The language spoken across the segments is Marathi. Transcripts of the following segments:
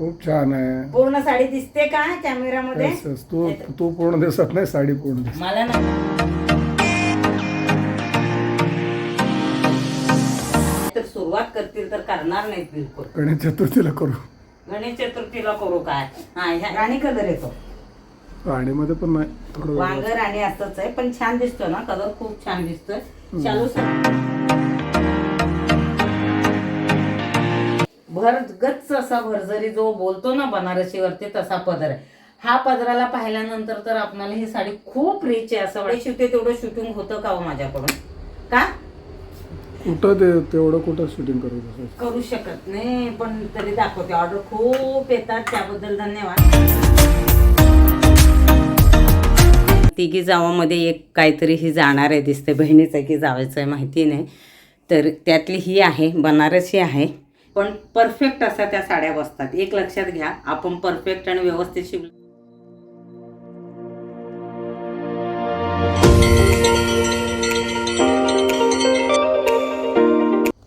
खूप छान आहे. पूर्ण साडी दिसते का कॅमेरामध्ये. तू तू पूर्ण दिसत नाही साडी पूर्ण मला ना तर सुरुवात करतील तर करणार नाहीत बिलकुल. गणेश चतुर्थीला करू. गणेश चतुर्थीला करू काय हा ह्या राणी कलर येतो. साडीमध्ये पण नाही थोडं वांग. राणी असंच आहे पण छान दिसतो ना कलर खूप छान दिसतोय. चालू सर भर गच्च असा भरजरी जो बोलतो ना बनारसीवरती तसा पदर आहे. हा पदराला पाहिल्यानंतर तर आपल्याला ही साडी खूप रिच आहे असं वाटतं. शिवते तेवढं शूटिंग होतं का हो माझ्याकडून? का? कुठं ते तेवढं कुठं शूटिंग करू करू शकत नाही पण तरी दाखवते. ऑर्डर खूप येतात त्याबद्दल धन्यवाद. तिघी जावामध्ये एक काहीतरी ही जाणार आहे दिसते. बहिणीचं आहे की जावायचं आहे माहिती नाही. तर त्यातली ही आहे बनारसी आहे. पण परफेक्ट असा त्या साड्या बसतात. एक लक्षात घ्या आपण परफेक्ट आणि व्यवस्थित शिव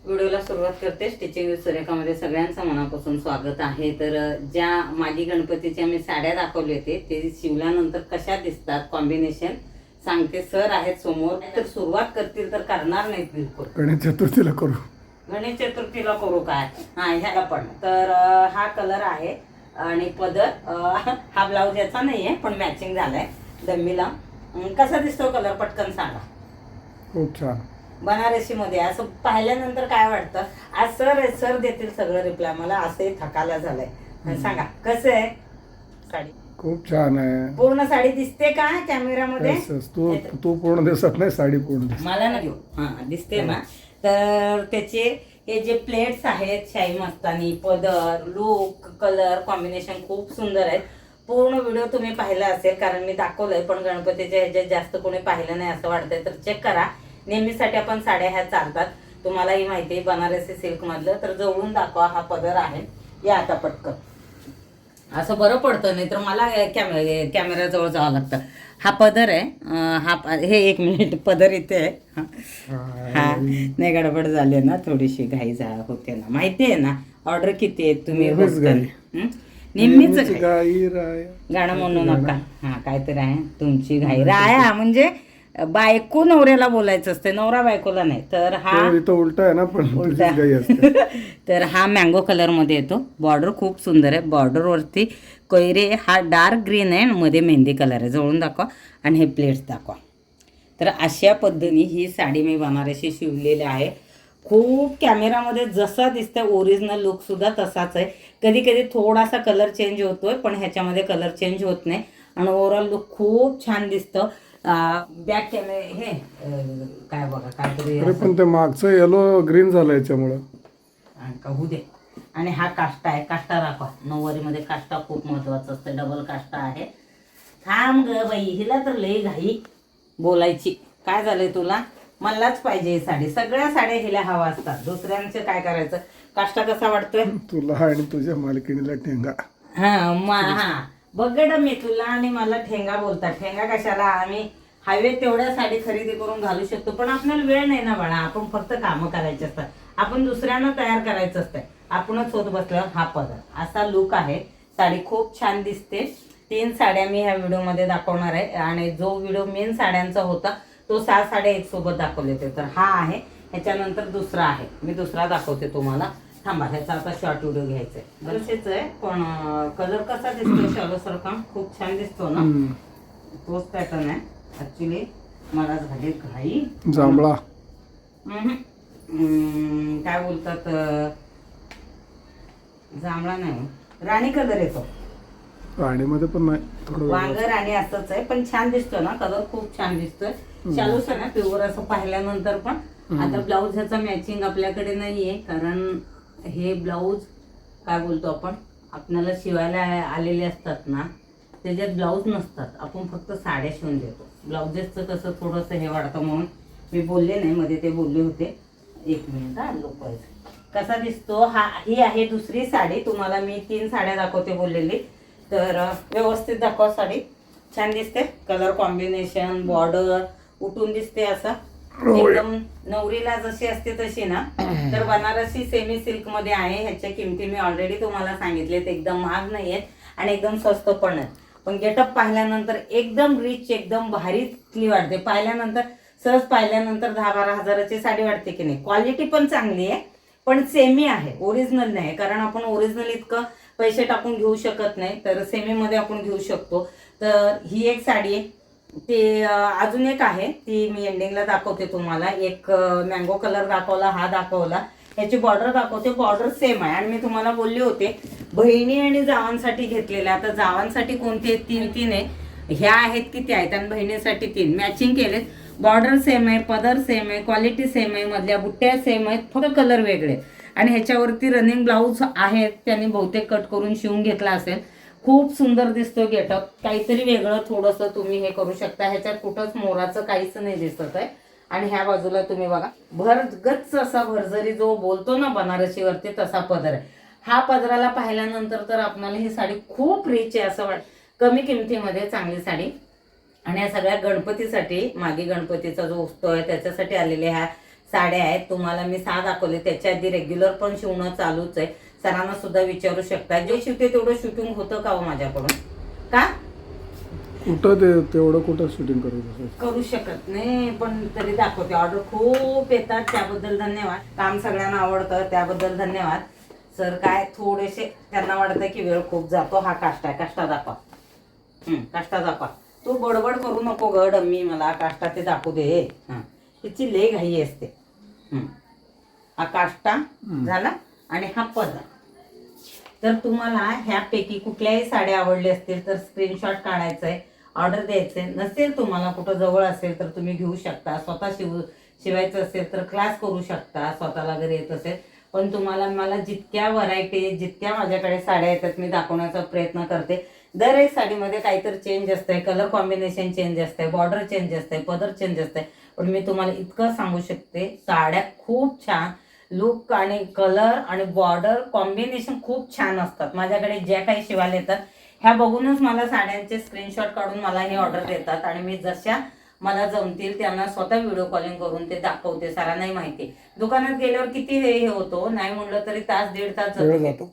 व्हिडिओला सुरुवात करते. स्टिचिंग सुरेखामध्ये सगळ्यांचं मनापासून स्वागत आहे. तर ज्या मागी गणपतीच्या मी साड्या दाखवले होते ते शिवल्यानंतर कशा दिसतात? कॉम्बिनेशन सांगते. सर आहेत समोर. तर सुरुवात करतील तर करणार नाहीत बिलकुल. गणेश चतुर्थीला करू. गणेश चतुर्थीला करू काय? हा ह्याला पण. तर हा कलर आहे आणि पदर हा ब्लाऊज याचा नाहीये पण मॅचिंग झालाय. दम्मीला. कसा दिसतो कलर पटकन सांगा. खूप छान. बनारसी मध्ये असं पाहिल्यानंतर काय वाटतं? आज सर आहे सर देतील सगळं रिप्लाय मला असंही थकाला झालंय. सांगा कसं आहे? साडी. खूप छान आहे. पूर्ण साडी दिसते का कॅमेरामध्ये. तू तू पूर्ण दिसत नाही साडी पूर्ण दिसत. मला ना घेऊ. हा दिसते ना. तर त्याचे हे जे प्लेट्स आहेत शाही मस्तानी पदर लुक कलर कॉम्बिनेशन खूप सुंदर आहेत. पूर्ण व्हिडिओ तुम्ही पाहिला असेल कारण मी दाखवलंय पण गणपतीच्या ह्याच्यात जास्त कोणी पाहिलं नाही असं वाटतंय. तर चेक करा. नेहमीसाठी आपण साड्या ह्या चालतात. तुम्हालाही माहिती आहे बनारसी सिल्कमधलं तर जवळून दाखवा हा पदर आहे. या आता पटकन. असं बरं पडतं नाही तर मला कॅमे कॅमेरा जवळ जावं लागतं. हा पदर आहे हा हे एक मिनिट पदर इथे आहे. हा. नाही गडबड झाली ना थोडीशी घाई झा होते ना. माहिती आहे ना ऑर्डर किती आहेत तुम्ही नेहमीच. हं? गाणं म्हणू नका. हा काहीतरी आहे. तुमची घाई. राया म्हणजे बायको नवऱ्याला बोलायचं असते नवरा बायकोला नाही. तर हा उलट आहे ना पण उलटा. तर हा मँगो कलरमध्ये येतो. बॉर्डर खूप सुंदर आहे. बॉर्डरवरती कैरे हा डार्क ग्रीन आहे आणि मध्ये मेहंदी कलर आहे. जवळून दाखवा आणि हे प्लेट्स दाखवा. तर अशा पद्धतीने ही साडी मी बनारसी शिवलेली आहे. खूप कॅमेरामध्ये जसा दिसतं ओरिजिनल लुकसुद्धा तसाच आहे. कधी कधी थोडासा कलर चेंज होतोय पण ह्याच्यामध्ये कलर चेंज होत नाही. आणि ओव्हरऑल लुक खूप छान दिसतं. बॅक कॅमे हे काय बघा काहीतरी अरे पण ते मागचं येलो ग्रीन झालं याच्यामुळं. आणि का होऊ दे. आणि हा काष्टा आहे काष्टा दाखवा. नऊवारीमध्ये काष्टा खूप महत्त्वाचा असतं डबल काष्टा आहे. थांब ग बाई हिला तर लई घाई बोलायची. काय झालंय तुला? मलाच पाहिजे ही साडी. सगळ्या साड्या हिला हवा असतात. दुसऱ्यांचं काय करायचं? काष्टा कसा वाटतोय? तुला आणि तुझ्या मालकिणीला ठेंगा हा मा हा. बघड मी तुला आणि मला ठेंगा बोलतात. ठेंगा कशाला? आम्ही हवे तेवढ्या साडी खरेदी करून घालू शकतो पण आपल्याला वेळ नाही ना बाळा. आपण फक्त कामं करायची असतात. आपण दुसऱ्यांना तयार करायचं असतं. आपणच होत बसल्यावर हा पदर असा लुक आहे. साडी खूप छान दिसते. तीन साड्या मी ह्या व्हिडिओमध्ये दाखवणार आहे. आणि जो व्हिडिओ मेन साड्यांचा होता तो सहा साड्या एक सोबत दाखवले होते. तर हा आहे. ह्याच्यानंतर दुसरा आहे. मी दुसरा दाखवते तुम्हाला. थांबा ह्याचा आता शॉर्ट व्हिडिओ घ्यायचा आहे. तसेच आहे. पण कलर कसा दिसतो शालो सारखा खूप छान दिसतो ना. तोच पॅटर्न आहे. ऍक्च्युली मला झाली घाई. जांभळा. काय बोलतात जांभळा नाही राणी कलर येतो. साडीमध्ये पण नाही थोडं वांग. राणी असंच आहे पण छान दिसतो ना? कलर खूप छान दिसतोय. शालू सर ना प्युअर असं पाहिल्यानंतर पण. आता ब्लाऊज ह्याचा मॅचिंग आपल्याकडे नाहीये कारण हे ब्लाऊज काय बोलतो आपण आपल्याला शिवायला आलेले असतात ना त्याच्यात ब्लाऊज नसतात. आपण फक्त साड्या शिवून देतो. ब्लाऊजेसचं कसं थोडंसं हे वाढतं म्हणून मी बोलले नाही मध्ये ते बोलले होते. एक मिनिट हा लोक कसा दिसतो? हा ही आहे दुसरी साडी. तुम्हाला मी तीन साड्या दाखवते बोललेली. तर व्यवस्थित दाखवा साडी. छान दिसते. कलर कॉम्बिनेशन बॉर्डर उठून दिसते असं. एकदम नवरीला जशी असते तशी ना तर बनारसी सेमी सिल्कमध्ये आहे ह्याच्या किमती मी ऑलरेडी तुम्हाला सांगितलेत एकदम महाग नाही आहेत आणि एकदम स्वस्त पण आहेत. पण गेटअप पाहिल्यानंतर एकदम रिच एकदम भारीतली वाटते. पाहिल्यानंतर सहज पाहिल्यानंतर दहा बारा हजाराची साडी वाटते की नाही. क्वालिटी पण चांगली आहे पण सेमी आहे ओरिजिनल नाही कारण आपण ओरिजिनल इतकं पैसे टाकून घेऊ शकत नाही तर सेमीमध्ये आपण घेऊ शकतो. तर ही एक साडी आहे. ते अजून एक आहे ती मी एंडिंगला दाखवते तुम्हाला. एक मँगो कलर दाखवला हा दाखवला. याची बॉर्डर दाखवते बॉर्डर सेम आहे. आणि मी तुम्हाला बोलले होते बहिणी आणि जावांसाठी घेतलेल्या आता जावांसाठी कोणते आहेत? तीन तीन आहे. ह्या आहेत किती आहेत? आणि बहिणीसाठी तीन. मॅचिंग केलेत. बॉर्डर सेम आहे पदर सेम आहे क्वालिटी सेम आहे मधल्या बुट्ट्या सेम आहेत फक्त कलर वेगळे आणि ह्याच्यावरती रनिंग ब्लाऊज आहेत त्यांनी बहुतेक कट करून शिवून घेतला असेल. खूप सुंदर दिसतो गेटअप. काहीतरी वेगळं थोडंसं तुम्ही हे करू शकता. ह्याच्यात कुठंच मोराचं काहीच नाही दिसत आहे. आणि ह्या बाजूला तुम्ही बघा भर गच्च असा भरजरी जो बोलतो ना बनारसीवरती तसा पदर आहे. हा पदराला पाहिल्यानंतर तर आपल्याला ही साडी खूप रिच आहे असं वाट कमी किमतीमध्ये चांगली साडी. आणि या सगळ्या गणपतीसाठी मागे गणपतीचा जो उत्सव आहे त्याच्यासाठी आलेल्या ह्या साड्या आहेत. तुम्हाला मी सहा दाखवले त्याच्या आधी रेग्युलर पण शिवणं चालूच आहे. सरांना सुद्धा विचारू शकता. जे शिवते तेवढं शूटिंग होतं का हो माझ्याकडून? का? कुठं ते तेवढं कुठं शूटिंग असेल करू शकत नाही पण तरी दाखवते. ऑर्डर खूप येतात त्याबद्दल धन्यवाद. काम सगळ्यांना आवडतं त्याबद्दल धन्यवाद. सर काय थोडेसे त्यांना वाटतं की वेळ खूप जातो. हा काष्टा आहे. काष्टा दाखवा. हं, काष्टा दाखवा. तू बडबड करू नको ग डम्मी मला. काष्टा ते दाखवू दे. हां. तिची लय घाई असते. हं. हा काष्टा झाला आणि हा पदर तर तुम्हाला ह्यापैकी कुठल्याही साड्या आवडल्या असतील तर स्क्रीनशॉट काढायचं आहे ऑर्डर द्यायचं आहे नसेल तुम्हाला कुठं जवळ असेल तर तुम्ही घेऊ शकता. स्वतः शिव शिवायचं असेल तर क्लास करू शकता. स्वतःला घरी येत असेल. पण तुम्हाला मला जितक्या व्हरायटी जितक्या माझ्याकडे साड्या येतात मी दाखवण्याचा प्रयत्न करते. दर एक साडीमध्ये काहीतरी चेंज असतंय. कलर कॉम्बिनेशन चेंज असतंय. बॉर्डर चेंज असतंय. पदर चेंज असतंय. पण मी तुम्हाला इतकं सांगू शकते साड्या खूप छान लुक आणि कलर आणि बॉर्डर कॉम्बिनेशन खूप छान असतात. माझ्याकडे ज्या काही शिवायला येतात ह्या बघूनच मला साड्यांचे स्क्रीनशॉट काढून मला हे ऑर्डर देतात आणि मी जशा मला जमतील त्यांना स्वतः व्हिडिओ कॉलिंग करून ते दाखवते सरांनाही माहिती. दुकानात गेल्यावर किती हे हे होतो नाही म्हणलं तरी तास दीड तास जातो.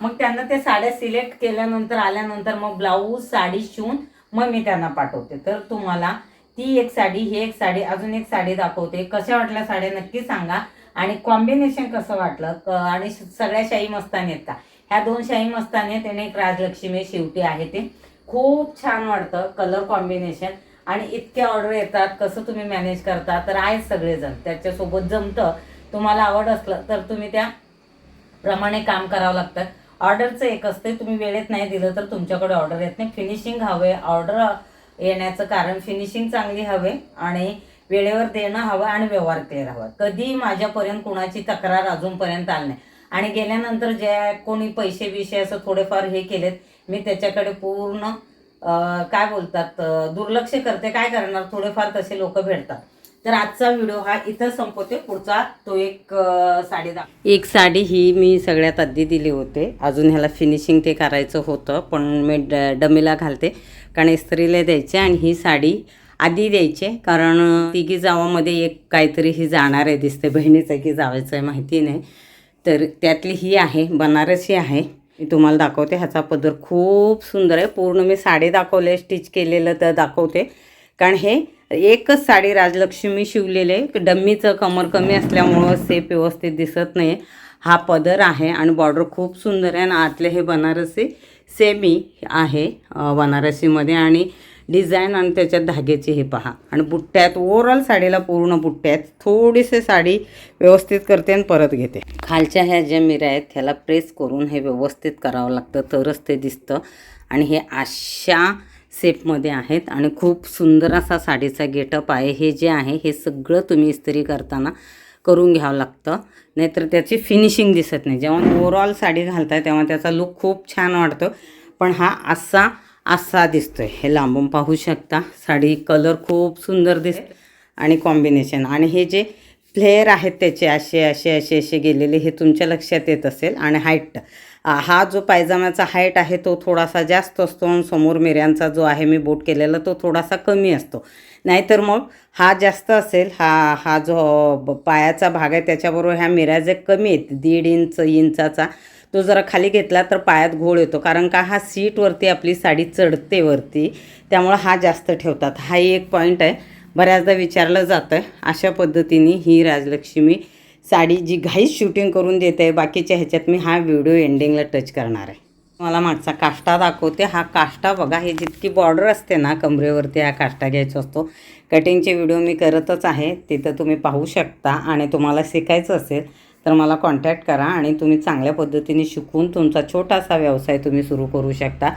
मग त्यांना ते साड्या सिलेक्ट केल्यानंतर आल्यानंतर मग ब्लाऊज साडी शिवून मग मी त्यांना पाठवते. तर तुम्हाला ती एक साडी ही एक साडी अजून एक साडी दाखवते. कशा वाटल्या साड्या नक्की सांगा. आणि कॉम्बिनेशन कसं वाटलं? आणि सगळ्या शाही मस्तानी आहेत का? ह्या दोन शाही मस्तानी आहेत त्याने एक राजलक्ष्मी शेवटी आहे ते. खूप छान वाटतं कलर कॉम्बिनेशन आणि इतके ऑर्डर येतात कसं तुम्ही मॅनेज करता? तर आहेत सगळेजण. त्याच्यासोबत जमतं तुम्हाला आवड असलं तर तुम्ही त्या प्रमाणे काम करावं लागतं. ऑर्डरचं एक असते तुम्ही वेळेत नाही दिलं तर तुमच्याकडे ऑर्डर येत नाही. फिनिशिंग हवे ऑर्डर येण्याचं कारण फिनिशिंग चांगली हवे. आणि वेळेवर देणं हवं आणि व्यवहार ते हवा. कधी माझ्यापर्यंत कुणाची तक्रार अजूनपर्यंत आली नाही. आणि गेल्यानंतर ज्या कोणी पैसे विषय असं थोडेफार हे केलेत मी त्याच्याकडे पूर्ण काय बोलतात दुर्लक्ष करते. काय करणार? थोडेफार तसे लोक भेटतात. तर आजचा व्हिडिओ हा इथं संपवते. पुढचा तो एक साडी दाख एक साडी ही मी सगळ्यात आधी दिली होते. अजून ह्याला फिनिशिंग ते करायचं होतं पण मी ड डमीला घालते. कारण इस्त्रीला द्यायचे आणि ही साडी आधी द्यायचे कारण तिघी जावामध्ये एक काहीतरी ही जाणार आहे दिसते बहिणीचं की जावायचं आहे माहिती नाही. तर त्यातली ही आहे बनारसी आहे. मी तुम्हाला दाखवते ह्याचा पदर खूप सुंदर आहे. पूर्ण मी साडी दाखवले स्टिच केलेलं तर दाखवते. कारण हे एकच साडी राजलक्ष्मी शिवलेले डम्मीचं कमर कमी असल्यामुळं सेप व्यवस्थित दिसत नाही हा पदर आहे आणि बॉर्डर खूप सुंदर आहे आणि आतले हे बनारसी सेमी आहे बनारसीमध्ये. आणि डिझाईन आणि त्याच्यात धाग्याचे हे पहा. आणि बुट्ट्यात ओव्हरऑल साडीला पूर्ण बुट्ट्यात थोडीसे साडी व्यवस्थित करते आणि परत घेते. खालच्या ह्या ज्या मिऱ्या आहेत ह्याला प्रेस करून हे व्यवस्थित करावं लागतं तरच ते दिसतं. आणि हे अशा सेपमध्ये आहेत आणि खूप सुंदर असा साडीचा गेटअप आहे. हे जे आहे हे सगळं तुम्ही इस्त्री करताना करून घ्यावं लागतं. नाहीतर त्याची फिनिशिंग दिसत नाही. जेव्हा ओव्हरऑल साडी घालताय तेव्हा त्याचा लुक खूप छान वाटतो. पण हा असा असा दिसतोय. हे लांबून पाहू शकता. साडी कलर खूप सुंदर दिसते. आणि कॉम्बिनेशन आणि हे जे फ्लेअर आहेत त्याचे असे असे असे असे गेलेले हे तुमच्या लक्षात येत असेल. आणि हाईट हा जो पायजामाचा हाईट आहे तो थोडासा जास्त असतो आणि समोर मिऱ्यांचा जो आहे मी बोट केलेला तो थोडासा कमी असतो. नाहीतर मग हा जास्त असेल हा हा जो ब- पायाचा भाग आहे त्याच्याबरोबर ह्या मिऱ्या जे कमी आहेत दीड इंच इंचाचा तो जरा खाली घेतला तर पायात घोळ येतो. कारण का हा सीटवरती आपली साडी चढते वरती त्यामुळं हा जास्त ठेवतात. हा एक पॉईंट आहे. बऱ्याचदा विचारलं जातं अशा पद्धतीने ही राजलक्ष्मी साडी जी घाईच शूटिंग करून देते बाकीच्या ह्याच्यात मी हा व्हिडिओ एंडिंगला टच करणार आहे. मला मागचा काष्टा दाखवते. हा काष्टा बघा हे जितकी बॉर्डर असते ना कमरेवरती हा काष्टा घ्यायचा असतो. कटिंगचे व्हिडिओ मी करतच आहे. तिथं तुम्ही पाहू शकता आणि तुम्हाला शिकायचं असेल तर मला कॉन्टॅक्ट करा आणि तुम्ही चांगल्या पद्धतीने शिकून तुमचा छोटासा व्यवसाय तुम्ही सुरू करू शकता.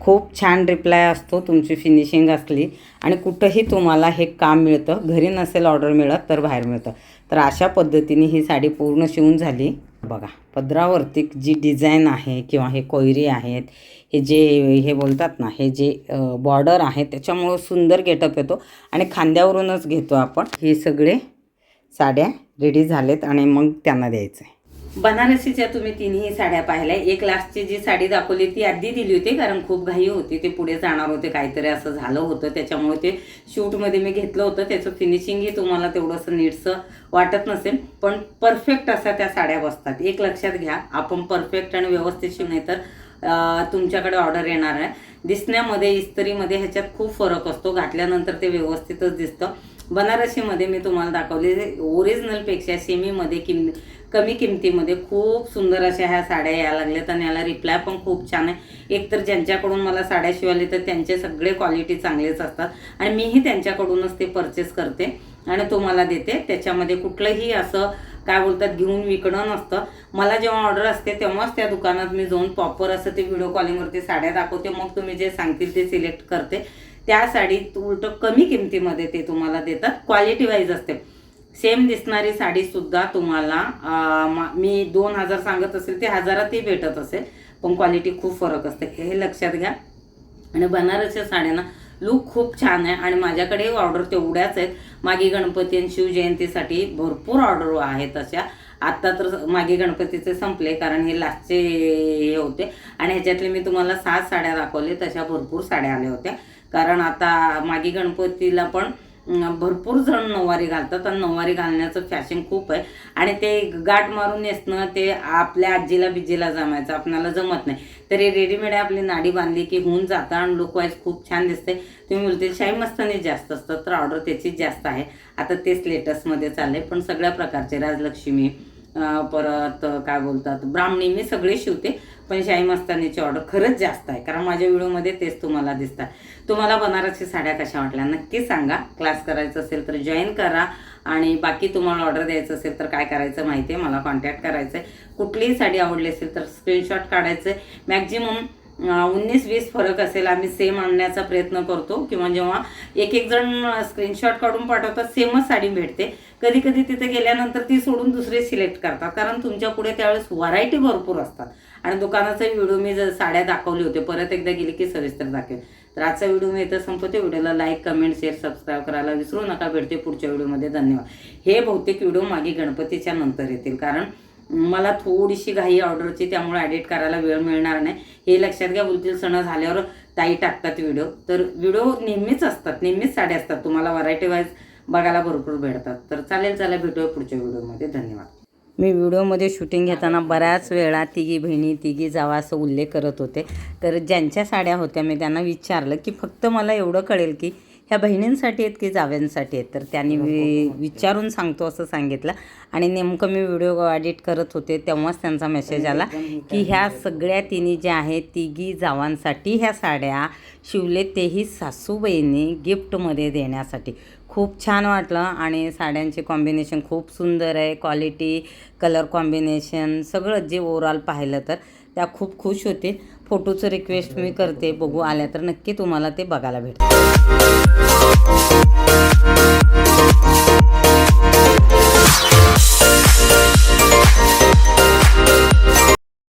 खूप छान रिप्लाय असतो तुमची फिनिशिंग असली आणि कुठंही तुम्हाला हे काम मिळतं घरी नसेल ऑर्डर मिळत तर बाहेर मिळतं. तर अशा पद्धतीने ही साडी पूर्ण शिवून झाली. बघा पदरावरती जी डिझाईन आहे किंवा हे कोयरी आहेत हे जे हे बोलतात ना हे जे बॉर्डर आहे त्याच्यामुळं सुंदर गेटअप येतो आणि खांद्यावरूनच घेतो आपण. हे सगळे साड्या रेडी झालेत आणि मग त्यांना द्यायचं आहे बनारसीच्या तुम्ही तिन्ही साड्या पाहिल्या. एक लास्टची जी साडी दाखवली ती आधी दिली होती कारण खूप घाई होती. ते पुढे जाणार होते काहीतरी असं झालं होतं. त्याच्यामुळे ते शूटमध्ये मी घेतलं होतं. त्याचं फिनिशिंगही तुम्हाला तेवढंसं नीटसं वाटत नसेल पण परफेक्ट असा त्या साड्या बसतात. एक लक्षात घ्या आपण परफेक्ट आणि व्यवस्थित शिवणे तर तुमच्याकडे ऑर्डर येणार आहे. दिसण्यामध्ये इस्त्रीमध्ये ह्याच्यात खूप फरक असतो. घातल्यानंतर ते व्यवस्थितच दिसतं. बनारसीमध्ये मी तुम्हाला दाखवले ओरिजिनलपेक्षा सेमीमध्ये किम कमी किमतीमध्ये खूप सुंदर अशा ह्या साड्या यायला लागल्यात आणि याला रिप्लाय पण खूप छान आहे. एकतर ज्यांच्याकडून मला साड्या शिवायला तर त्यांचे सगळे क्वालिटी चांगलेच असतात आणि मीही त्यांच्याकडूनच ते परचेस करते आणि तो मला देते. त्याच्यामध्ये कुठलंही असं काय बोलतात घेऊन विकणं नसतं. मला जेव्हा ऑर्डर असते तेव्हाच त्या दुकानात मी जाऊन प्रॉपर असं ते व्हिडिओ कॉलिंगवरती साड्या दाखवते. मग तुम्ही जे सांगतील ते सिलेक्ट करते. त्या साडीत उलट कमी किमतीमध्ये ते तुम्हाला देतात. क्वालिटी वाईज असते. सेम दिसणारी साडीसुद्धा तुम्हाला मा- मी दोन हजार सांगत असेल ते हजारातही भेटत असेल पण क्वालिटी खूप फरक असते. हे लक्षात घ्या. आणि बनारसच्या साड्यांना लुक खूप छान आहे आणि माझ्याकडे ऑर्डर तेवढ्याच आहेत. मागे गणपती आणि शिवजयंतीसाठी भरपूर ऑर्डर आहेत अशा. आत्ता तर मागे गणपतीचे संपले कारण हे लास्टचे हे होते. आणि ह्याच्यातले मी तुम्हाला सात साड्या दाखवले तशा भरपूर साड्या आल्या होत्या. कारण आता मागे गणपतीला पण भरपूर जण नऊवारी घालतात आणि नऊवारी घालण्याचं फॅशन खूप आहे. आणि ते गाठ मारून नेसणं ते आपल्या आजीला बिजीला जमायचं आपणाला जमत नाही. तरी रेडीमेड आपली नाडी बांधली की होऊन जातं आणि लुक वाईज खूप छान दिसते. तुम्ही बोलते शाही मस्तानी जास्त असतं. तर ऑर्डर त्याचीच जास्त आहे. आता तेच लेटेस्टमध्ये चालले पण सगळ्या प्रकारचे राजलक्ष्मी परत काय बोलतात ब्राह्मणी मी सगळे शिवते. पण शाही मस्तानीची ऑर्डर खरंच जास्त आहे. कारण माझ्या व्हिडिओमध्ये तेच तुम्हाला दिसतात तुम्हाला बनारसी साड्या कशा वाटल्या? नक्की सांगा. क्लास करायचं असेल तर जॉईन करा. आणि बाकी तुम्हाला ऑर्डर द्यायचं असेल तर काय करायचं माहिती आहे मला कॉन्टॅक्ट करायचं आहे कुठलीही साडी आवडली असेल तर स्क्रीनशॉट काढायचं आहे मॅक्झिमम उन्नीस वीस फरक असेल आम्ही सेम आणण्याचा प्रयत्न करतो. किंवा जेव्हा एक एक जण स्क्रीनशॉट काढून पाठवतात सेमच साडी भेटते. कधी कधी तिथे गेल्यानंतर ती सोडून दुसरे सिलेक्ट करतात. कारण तुमच्यापुढे त्यावेळेस व्हरायटी भरपूर असतात. आणि दुकानाचा व्हिडिओ मी जर साड्या दाखवले होते परत एकदा गेली की सविस्तर दाखवेल तर आजचा व्हिडिओ मी इथं संपवते. व्हिडिओला लाईक कमेंट शेअर सबस्क्राईब करायला विसरू नका. भेटते पुढच्या व्हिडिओमध्ये धन्यवाद. हे बहुतेक व्हिडिओ मागे गणपतीच्या नंतर येतील. कारण मला थोडीशी घाई ऑर्डरची त्यामुळे एडिट करायला वेळ मिळणार नाही. हे लक्षात घ्या बोलतील सण झाल्यावर ताई टाकतात व्हिडिओ तर व्हिडिओ नेहमीच असतात नेहमीच साड्या असतात. तुम्हाला व्हरायटी वाईज बघायला भरपूर भेटतात. तर चालेल चला भेटूया पुढच्या व्हिडिओमध्ये धन्यवाद. मी व्हिडिओमध्ये शूटिंग घेताना बऱ्याच वेळा तिघी बहिणी तिघी जावा असं उल्लेख करत होते. तर ज्यांच्या साड्या होत्या मी त्यांना विचारलं की फक्त मला एवढं कळेल की ह्या बहिणींसाठी आहेत की जाव्यांसाठी आहेत? तर त्यांनी वि विचारून सांगतो असं सांगितलं. आणि नेमकं मी व्हिडिओ एडिट करत होते तेव्हाच त्यांचा मेसेज आला की ह्या सगळ्या तिन्ही ज्या आहेत तिघी जावांसाठी ह्या साड्या शिवले तेही सासूबाईंनी गिफ्टमध्ये देण्यासाठी. खूप छान वाटलं आणि साड्यांचे कॉम्बिनेशन खूप सुंदर आहे. क्वालिटी कलर कॉम्बिनेशन सगळं जे ओव्हरऑल पाहिलं तर त्या खूप खुश होतील. फोटोचं रिक्वेस्ट मी करते. बघू आल्या तर नक्की तुम्हाला ते बघायला भेटतं.